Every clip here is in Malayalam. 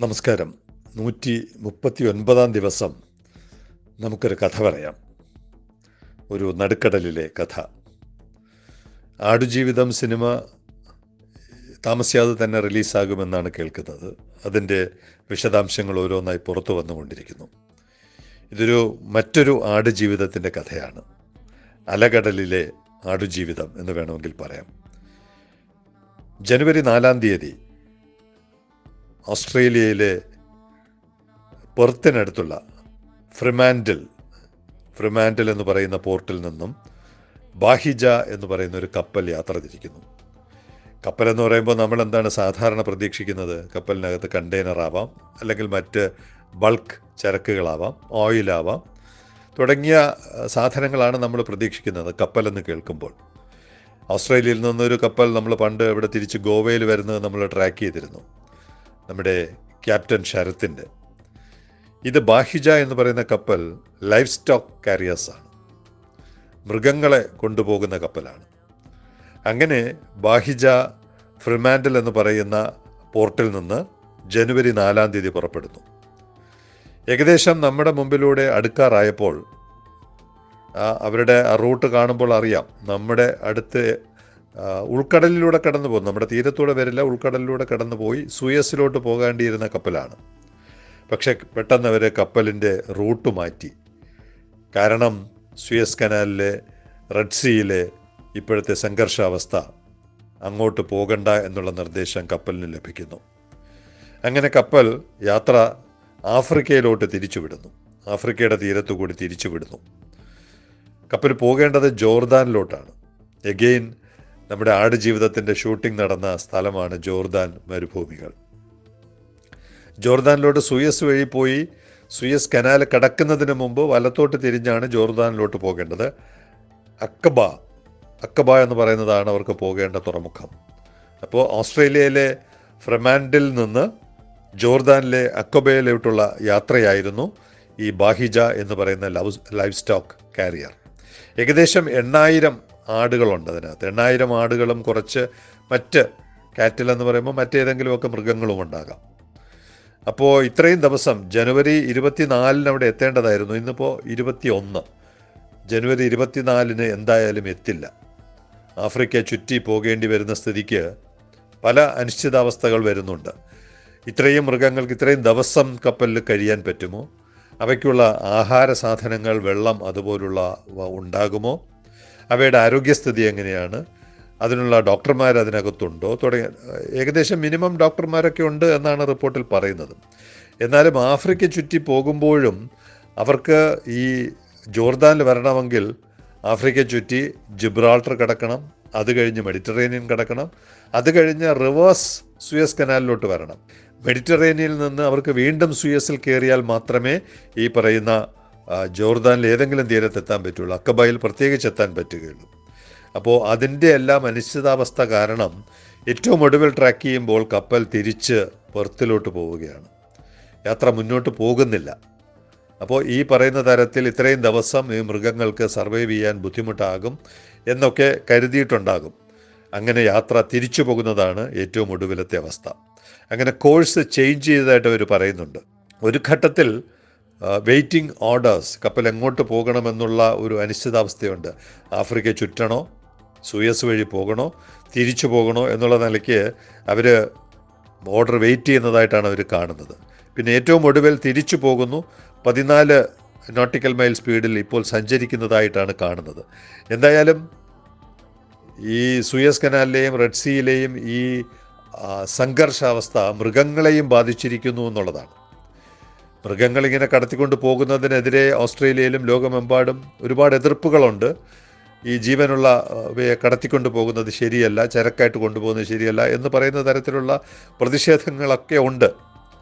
നമസ്കാരം. നൂറ്റി മുപ്പത്തി ഒൻപതാം ദിവസം നമുക്കൊരു കഥ പറയാം. ഒരു നടുക്കടലിലെ കഥ. ആടുജീവിതം സിനിമ താമസിയാതെ തന്നെ റിലീസാകുമെന്നാണ് കേൾക്കുന്നത്. അതിന്റെ വിശദാംശങ്ങൾ ഓരോന്നായി പുറത്തു വന്നുകൊണ്ടിരിക്കുന്നു. ഇതൊരു മറ്റൊരു ആടുജീവിതത്തിന്റെ കഥയാണ്. അലകടലിലെ ആടുജീവിതം എന്ന് വേണമെങ്കിൽ പറയാം. ജനുവരി നാലാം തീയതി ഓസ്ട്രേലിയയിലെ പെർത്തിനടുത്തുള്ള ഫ്രിമാൻഡിൽ ഫ്രിമാൻഡിൽ എന്ന് പറയുന്ന പോർട്ടിൽ നിന്നും ബാഹിജ എന്ന് പറയുന്ന ഒരു കപ്പൽ യാത്ര തിരിക്കുന്നു. കപ്പൽ എന്ന് പറയുമ്പോൾ നമ്മൾ എന്താണ് സാധാരണ പ്രതീക്ഷിക്കുന്നത്? കപ്പലിനകത്ത് കണ്ടെയ്നർ ആവാം അല്ലെങ്കിൽ മറ്റ് ബൾക്ക് ചരക്കുകളാവാം ഓയിലാവാം തുടങ്ങിയ സാധനങ്ങളാണ് നമ്മൾ പ്രതീക്ഷിക്കുന്നത് കപ്പലെന്ന് കേൾക്കുമ്പോൾ. ഓസ്ട്രേലിയയിൽ നിന്നൊരു കപ്പൽ നമ്മൾ പണ്ട് ഇവിടെ തിരിച്ച് ഗോവയിൽ വരുന്നത് നമ്മൾ ട്രാക്ക് ചെയ്തിരുന്നു. നമ്മുടെ ക്യാപ്റ്റൻ ശരത്തിന്റെ ഇത് ബാഹിജ എന്ന് പറയുന്ന കപ്പൽ ലൈഫ് സ്റ്റോക്ക് കാരിയേഴ്സാണ്. മൃഗങ്ങളെ കൊണ്ടുപോകുന്ന കപ്പലാണ്. അങ്ങനെ ബാഹിജ ഫ്രിമാൻഡൽ എന്ന് പറയുന്ന പോർട്ടിൽ നിന്ന് ജനുവരി നാലാം തീയതി പുറപ്പെടുന്നു. ഏകദേശം നമ്മുടെ മുമ്പിലൂടെ അടുക്കാറായപ്പോൾ അവരുടെ റൂട്ട് കാണുമ്പോൾ അറിയാം. നമ്മുടെ അടുത്ത് ഉൾക്കടലിലൂടെ കടന്നു പോകും നമ്മുടെ തീരത്തൂടെ വരില്ല ഉൾക്കടലിലൂടെ കടന്നു പോയി സൂയസിലോട്ട് പോകേണ്ടിയിരുന്ന കപ്പലാണ്. പക്ഷേ പെട്ടെന്ന് അവർ കപ്പലിന്റെ റൂട്ട് മാറ്റി. കാരണം സുയസ് കനാലിലെ റെഡ് സീയിലെ ഇപ്പോഴത്തെ സംഘർഷാവസ്ഥ അങ്ങോട്ട് പോകണ്ട എന്നുള്ള നിർദ്ദേശം കപ്പലിന് ലഭിക്കുന്നു. അങ്ങനെ കപ്പൽ യാത്ര ആഫ്രിക്കയിലോട്ട് തിരിച്ചുവിടുന്നു. ആഫ്രിക്കയുടെ തീരത്തു കൂടി തിരിച്ചുവിടുന്നു. കപ്പൽ പോകേണ്ടത് ജോർദാനിലോട്ടാണ്. എഗെയിൻ നമ്മുടെ ആടുജീവിതത്തിന്റെ ഷൂട്ടിംഗ് നടന്ന സ്ഥലമാണ് ജോർദാൻ മരുഭൂമികൾ. ജോർദാനിലോട്ട് സുയസ് വഴി പോയി സുയസ് കനാൽ കടക്കുന്നതിന് മുമ്പ് വലത്തോട്ട് തിരിഞ്ഞാണ് ജോർദാനിലോട്ട് പോകേണ്ടത്. അക്കബ അക്കബ എന്ന് പറയുന്നതാണ് അവർക്ക് പോകേണ്ട തുറമുഖം. അപ്പോൾ ഓസ്ട്രേലിയയിലെ ഫ്രമാൻഡിൽ നിന്ന് ജോർദാനിലെ അക്കബയിലോട്ടുള്ള യാത്രയായിരുന്നു ഈ ബാഹിജ എന്ന് പറയുന്ന ലവ് ലൈഫ് സ്റ്റോക്ക് കാരിയർ. ഏകദേശം എണ്ണായിരം ആടുകളുണ്ട് അതിനകത്ത്. എണ്ണായിരം ആടുകളും കുറച്ച് മറ്റ് കാറ്റിൽ എന്ന് പറയുമ്പോൾ മറ്റേതെങ്കിലുമൊക്കെ മൃഗങ്ങളും ഉണ്ടാകാം. അപ്പോൾ ഇത്രയും ദിവസം ജനുവരി ഇരുപത്തിനാലിന് അവിടെ എത്തേണ്ടതായിരുന്നു. ഇന്നിപ്പോൾ ഇരുപത്തി ഒന്ന് ജനുവരി ഇരുപത്തിനാലിന് എന്തായാലും എത്തില്ല. ആഫ്രിക്ക ചുറ്റി പോകേണ്ടി വരുന്ന സ്ഥിതിക്ക് പല അനിശ്ചിതാവസ്ഥകൾ വരുന്നുണ്ട്. ഇത്രയും മൃഗങ്ങൾക്ക് ഇത്രയും ദിവസം കപ്പലിൽ കഴിയാൻ പറ്റുമോ? അവയ്ക്കുള്ള ആഹാര സാധനങ്ങൾ വെള്ളം അതുപോലുള്ള ഉണ്ടാകുമോ? അവയുടെ ആരോഗ്യസ്ഥിതി എങ്ങനെയാണ്? അതിനുള്ള ഡോക്ടർമാർ അതിനകത്തുണ്ടോ? തുടങ്ങിയ ഏകദേശം മിനിമം ഡോക്ടർമാരൊക്കെ ഉണ്ട് എന്നാണ് റിപ്പോർട്ടിൽ പറയുന്നത്. എന്നാലും ആഫ്രിക്ക ചുറ്റി പോകുമ്പോഴും അവർക്ക് ഈ ജോർദാനിൽ വരണമെങ്കിൽ ആഫ്രിക്ക ചുറ്റി ജിബ്രാൾട്ടർ കിടക്കണം അത് കഴിഞ്ഞ് മെഡിറ്ററേനിയൻ കിടക്കണം അത് കഴിഞ്ഞ് റിവേഴ്സ് സുയസ് കനാലിലോട്ട് വരണം. മെഡിറ്ററേനിയനിൽ നിന്ന് അവർക്ക് വീണ്ടും സുയസിൽ കയറിയാൽ മാത്രമേ ഈ പറയുന്ന ജോർദാനിൽ ഏതെങ്കിലും തീരത്തെത്താൻ പറ്റുള്ളൂ അക്കബയിൽ പ്രത്യേകിച്ച് എത്താൻ പറ്റുകയുള്ളൂ. അപ്പോൾ അതിന്റെ എല്ലാം അനിശ്ചിതാവസ്ഥ കാരണം ഏറ്റവും ഒടുവിൽ ട്രാക്ക് ചെയ്യുമ്പോൾ കപ്പൽ തിരിച്ച് പുറത്തിലോട്ട് പോവുകയാണ്. യാത്ര മുന്നോട്ട് പോകുന്നില്ല. അപ്പോൾ ഈ പറയുന്ന തരത്തിൽ ഇത്രയും ദിവസം ഈ മൃഗങ്ങൾക്ക് സർവൈവ് ചെയ്യാൻ ബുദ്ധിമുട്ടാകും എന്നൊക്കെ കരുതിയിട്ടുണ്ടാകും. അങ്ങനെ യാത്ര തിരിച്ചു പോകുന്നതാണ് ഏറ്റവും ഒടുവിലത്തെ അവസ്ഥ. അങ്ങനെ കോഴ്സ് ചേഞ്ച് ചെയ്തതായിട്ട് അവർ പറയുന്നുണ്ട്. ഒരു ഘട്ടത്തിൽ വെയിറ്റിംഗ് ഓർഡേഴ്സ് കപ്പൽ എങ്ങോട്ട് പോകണമെന്നുള്ള ഒരു അനിശ്ചിതാവസ്ഥയുണ്ട്. ആഫ്രിക്ക ചുറ്റണോ? സൂയസ് വഴി പോകണോ? തിരിച്ചു പോകണോ? എന്നുള്ള നിലയ്ക്ക് അവർ ഓർഡർ വെയിറ്റ് ചെയ്യുന്നതായിട്ടാണ് അവർ കാണുന്നത്. പിന്നെ ഏറ്റവും ഒടുവിൽ തിരിച്ചു പോകുന്നു. പതിനാല് നോട്ടിക്കൽ മൈൽ സ്പീഡിൽ ഇപ്പോൾ സഞ്ചരിക്കുന്നതായിട്ടാണ് കാണുന്നത്. എന്തായാലും ഈ സുയസ് കനാലിലെയും റെഡ് സീയിലെയും ഈ സംഘർഷാവസ്ഥ മൃഗങ്ങളെയും ബാധിച്ചിരിക്കുന്നു എന്നുള്ളതാണ്. മൃഗങ്ങളിങ്ങനെ കടത്തിക്കൊണ്ട് പോകുന്നതിനെതിരെ ഓസ്ട്രേലിയയിലും ലോകമെമ്പാടും ഒരുപാട് എതിർപ്പുകളുണ്ട്. ഈ ജീവനുള്ള ഇവയെ കടത്തിക്കൊണ്ട് പോകുന്നത് ശരിയല്ല ചരക്കായിട്ട് കൊണ്ടുപോകുന്നത് ശരിയല്ല എന്ന് പറയുന്ന തരത്തിലുള്ള പ്രതിഷേധങ്ങളൊക്കെ ഉണ്ട്.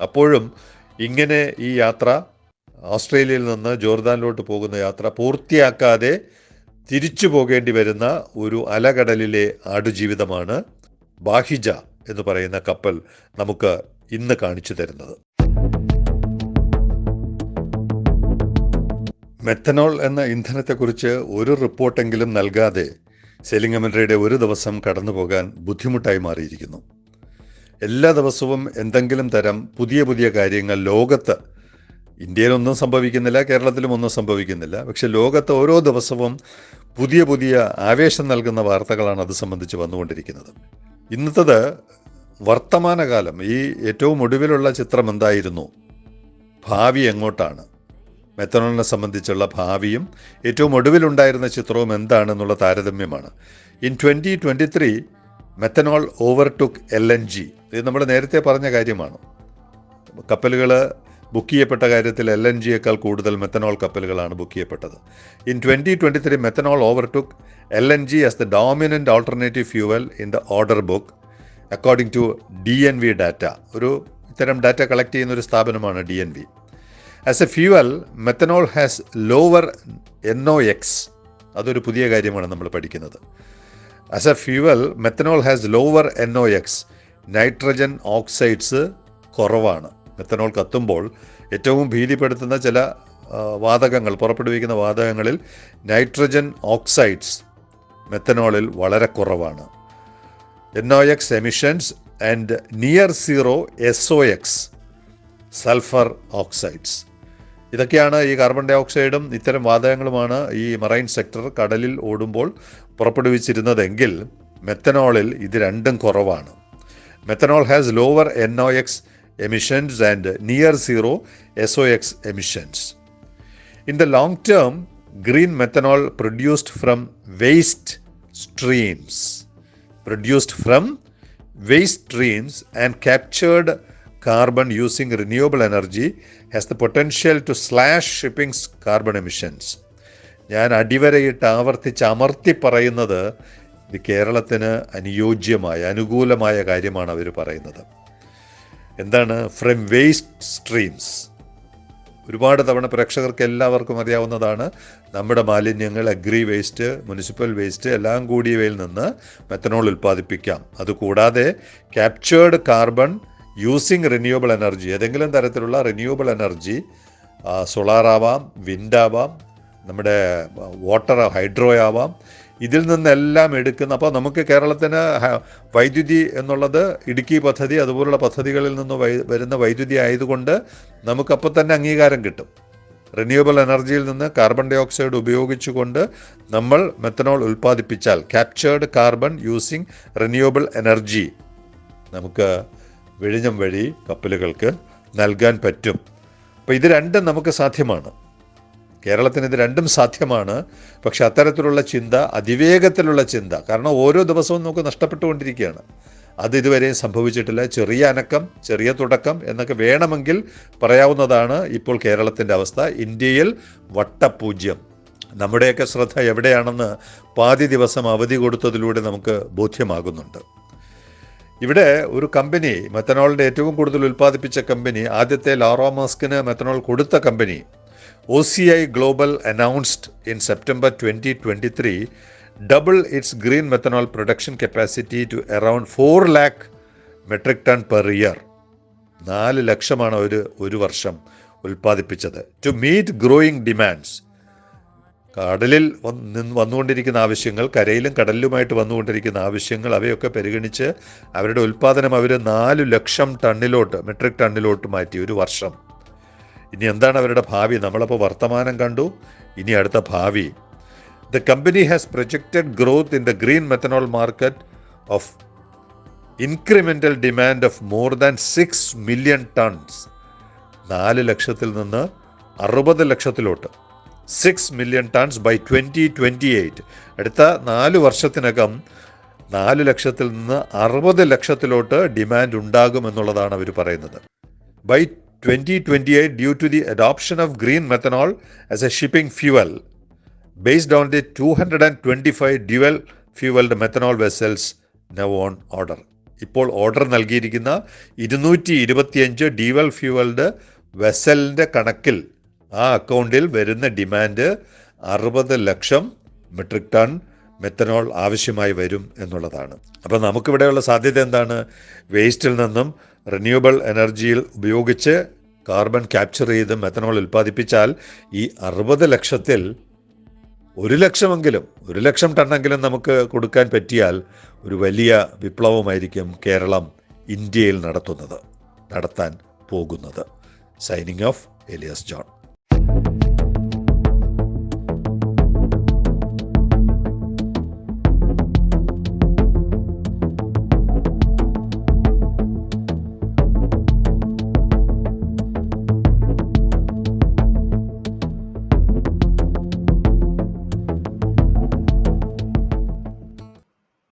അപ്പോഴും ഇങ്ങനെ ഈ യാത്ര ഓസ്ട്രേലിയയിൽ നിന്ന് ജോർദാനിലോട്ട് പോകുന്ന യാത്ര പൂർത്തിയാക്കാതെ തിരിച്ചു പോകേണ്ടി വരുന്ന ഒരു അലകടലിലെ ആടുജീവിതമാണ് ബാഹിജ എന്ന് പറയുന്ന കപ്പൽ നമുക്ക് ഇന്ന് കാണിച്ചു തരുന്നത്. മെത്തനോൾ എന്ന ഇന്ധനത്തെക്കുറിച്ച് ഒരു റിപ്പോർട്ടെങ്കിലും നൽകാതെ സെലിംഗ് അമൻറയുടെ ഒരു ദിവസം കടന്നുപോകാൻ ബുദ്ധിമുട്ടായി മാറിയിരിക്കുന്നു. എല്ലാ ദിവസവും എന്തെങ്കിലും തരം പുതിയ പുതിയ കാര്യങ്ങൾ ലോകത്ത് ഇന്ത്യയിലൊന്നും സംഭവിക്കുന്നില്ല കേരളത്തിലും ഒന്നും സംഭവിക്കുന്നില്ല. പക്ഷെ ലോകത്ത് ഓരോ ദിവസവും പുതിയ പുതിയ ആവേശം നൽകുന്ന വാർത്തകളാണ് അത് സംബന്ധിച്ച് വന്നുകൊണ്ടിരിക്കുന്നത്. ഇന്നത്തത് വർത്തമാനകാലം. ഈ ഏറ്റവും ഒടുവിലുള്ള ചിത്രം എന്തായിരുന്നു? ഭാവി എങ്ങോട്ടാണ്? മെത്തനോളിനെ സംബന്ധിച്ചുള്ള ഭാവിയും ഏറ്റവും ഒടുവിലുണ്ടായിരുന്ന ചിത്രവും എന്താണെന്നുള്ള താരതമ്യമാണ്. In twenty twenty three methanol overtook L N G ഇത് നമ്മൾ നേരത്തെ പറഞ്ഞ കാര്യമാണ്. കപ്പലുകൾ ബുക്ക് ചെയ്യപ്പെട്ട കാര്യത്തിൽ എൽ എൻ ജിയേക്കാൾ കൂടുതൽ മെത്തനോൾ കപ്പലുകളാണ് ബുക്ക് ചെയ്യപ്പെട്ടത്. In twenty twenty three methanol overtook L N G as the dominant alternative fuel in the order book according to D N V data ഒരു ഇത്തരം ഡാറ്റ കളക്ട് ചെയ്യുന്ന ഒരു സ്ഥാപനമാണ് D N V as a fuel methanol has lower N O X അതൊരു പുതിയ കാര്യമാണ് നമ്മൾ പഠിക്കുന്നത്. As a fuel methanol has lower N O X nitrogen oxides കുറവാണ്. മെത്തനോൾ കത്തുമ്പോൾ ഏറ്റവും ഭീതിപ്പെടുത്തുന്ന ചില വാതകങ്ങൾ പുറപ്പെടുവിക്കുന്ന വാതകങ്ങളിൽ നൈട്രജൻ ഓക്സൈഡ്സ് മെത്തനോളിൽ വളരെ കുറവാണ്. X emissions and near zero S O X sulphur oxides ഇതൊക്കെയാണ് ഈ കാർബൺ ഡൈ ഓക്സൈഡും ഇത്തരം വാതകങ്ങളുമാണ് ഈ മറൈൻ സെക്ടർ കടലിൽ ഓടുമ്പോൾ പുറപ്പെടുവിച്ചിരുന്നതെങ്കിൽ മെത്തനോളിൽ ഇത് രണ്ടും കുറവാണ്. Methanol has lower N O X emissions and near zero S O X emissions in the long term green methanol produced from waste streams produced from waste streams and captured carbon using renewable energy has the potential to slash shipping's carbon emissions. ഞാൻ അടിവരയിട്ട് ആവർത്തിച്ച് അമർത്തി പറയുന്നത് ഇത് കേരളത്തിന് അനുയോജ്യമായ അനുകൂലമായ കാര്യമാണ് അവർ പറയുന്നത്. എന്താണ്? ഫ്രം വേസ്റ്റ് സ്ട്രീംസ് ഒരുപാട് തവണ പ്രേക്ഷകർക്ക് എല്ലാവർക്കും അറിയാവുന്നതാണ്. നമ്മുടെ മാലിന്യങ്ങൾ അഗ്രി വേസ്റ്റ് മുനിസിപ്പൽ വേസ്റ്റ് എല്ലാം കൂടിയവയിൽ നിന്ന് മെത്തനോൾ ഉൽപ്പാദിപ്പിക്കാം. അതുകൂടാതെ captured carbon using renewable energy ഏതെങ്കിലും തരത്തിലുള്ള റിന്യൂവബിൾ എനർജി സോളാറാവാം വിൻഡാവാം നമ്മുടെ വാട്ടർ ഹൈഡ്രോ ആവാം ഇതിൽ നിന്നെല്ലാം എടുക്കുന്ന അപ്പോൾ നമുക്ക് കേരളത്തിന് വൈദ്യുതി എന്നുള്ളത് ഇടുക്കി പദ്ധതി അതുപോലുള്ള പദ്ധതികളിൽ നിന്ന് വരുന്ന വൈദ്യുതി ആയതുകൊണ്ട് നമുക്കപ്പോൾ തന്നെ അംഗീകാരം കിട്ടും. റിന്യൂവബിൾ എനർജിയിൽ നിന്ന് കാർബൺ ഡൈ ഓക്സൈഡ് ഉപയോഗിച്ചുകൊണ്ട് നമ്മൾ methanol ഉൽപ്പാദിപ്പിച്ചാൽ captured carbon using renewable energy നമുക്ക് വിഴിഞ്ഞം വഴി കപ്പലുകൾക്ക് നൽകാൻ പറ്റും. അപ്പോൾ ഇത് രണ്ടും നമുക്ക് സാധ്യമാണ്. കേരളത്തിന് ഇത് രണ്ടും സാധ്യമാണ്. പക്ഷെ അത്തരത്തിലുള്ള ചിന്ത അതിവേഗത്തിലുള്ള ചിന്ത കാരണം ഓരോ ദിവസവും നമുക്ക് നഷ്ടപ്പെട്ടുകൊണ്ടിരിക്കുകയാണ്. അത് ഇതുവരെയും സംഭവിച്ചിട്ടില്ല. ചെറിയ അനക്കം ചെറിയ തുടക്കം എന്നൊക്കെ വേണമെങ്കിൽ പറയാവുന്നതാണ് ഇപ്പോൾ കേരളത്തിന്റെ അവസ്ഥ. ഇന്ത്യയിൽ വട്ടപൂജ്യം. നമ്മുടെയൊക്കെ ശ്രദ്ധ എവിടെയാണെന്ന് പാതി ദിവസം അവധി കൊടുത്തതിലൂടെ നമുക്ക് ബോധ്യമാകുന്നുണ്ട്. ഇവിടെ ഒരു കമ്പനി മെത്തനോളിന്റെ ഏറ്റവും കൂടുതൽ ഉൽപ്പാദിപ്പിച്ച കമ്പനി ആദ്യത്തെ ലാറോ മാസ്കിന് മെത്തനോൾ കൊടുത്ത company O C I Global announced in September twenty twenty three double its green methanol production capacity to around four lakh metric ton per year നാല് ലക്ഷമാണ് അവർ ഒരു വർഷം ഉൽപ്പാദിപ്പിച്ചത്. ടു മീറ്റ് ഗ്രോയിങ് ഡിമാൻഡ്സ് കടലിൽ വന്ന് വന്നുകൊണ്ടിരിക്കുന്ന ആവശ്യങ്ങൾ കരയിലും കടലിലുമായിട്ട് വന്നുകൊണ്ടിരിക്കുന്ന ആവശ്യങ്ങൾ അവയൊക്കെ പരിഗണിച്ച് അവരുടെ ഉൽപ്പാദനം അവർ നാല് ലക്ഷം ടണ്ണിലോട്ട് മെട്രിക് ടണ്ണിലോട്ട് മാറ്റി ഒരു വർഷം. ഇനി എന്താണ് അവരുടെ ഭാവി? നമ്മളപ്പോൾ വർത്തമാനം കണ്ടു. ഇനി അടുത്ത ഭാവി. The company has projected growth in the green methanol market of incremental demand of more than six million tons നാല് ലക്ഷത്തിൽ നിന്ന് അറുപത് ലക്ഷത്തിലോട്ട്. Six million tons by twenty twenty eight അടുത്ത നാല് വർഷത്തിനകം നാല് ലക്ഷത്തിൽ നിന്ന് അറുപത് ലക്ഷത്തിലോട്ട് ഡിമാൻഡ് ഉണ്ടാകുമെന്നുള്ളതാണ് അവർ പറയുന്നത്. By twenty twenty eight due to the adoption of green methanol as a shipping fuel based on the two hundred and twenty five dual fuelled methanol vessels now on order ഇപ്പോൾ ഓർഡർ നൽകിയിരിക്കുന്ന ഇരുന്നൂറ്റി ഇരുപത്തിയഞ്ച് ഡ്യുവൽ ഫ്യൂവൽഡ് വെസലിന്റെ കണക്കിൽ ആ അക്കൗണ്ടിൽ വരുന്ന ഡിമാൻഡ് അറുപത് ലക്ഷം മെട്രിക് ടൺ മെത്തനോൾ ആവശ്യമായി വരും എന്നുള്ളതാണ്. അപ്പോൾ നമുക്കിവിടെയുള്ള സാധ്യത എന്താണ്? വേസ്റ്റിൽ നിന്നും റിന്യൂവബിൾ എനർജിയിൽ ഉപയോഗിച്ച് കാർബൺ ക്യാപ്ചർ ചെയ്ത് മെത്തനോൾ ഉൽപ്പാദിപ്പിച്ചാൽ ഈ അറുപത് ലക്ഷത്തിൽ ഒരു ലക്ഷമെങ്കിലും ഒരു ലക്ഷം ടണ്ണെങ്കിലും നമുക്ക് കൊടുക്കാൻ പറ്റിയാൽ ഒരു വലിയ വിപ്ലവമായിരിക്കും കേരളം ഇന്ത്യയിൽ നടത്തുന്നത് നടത്താൻ പോകുന്നത്. Signing off Elias John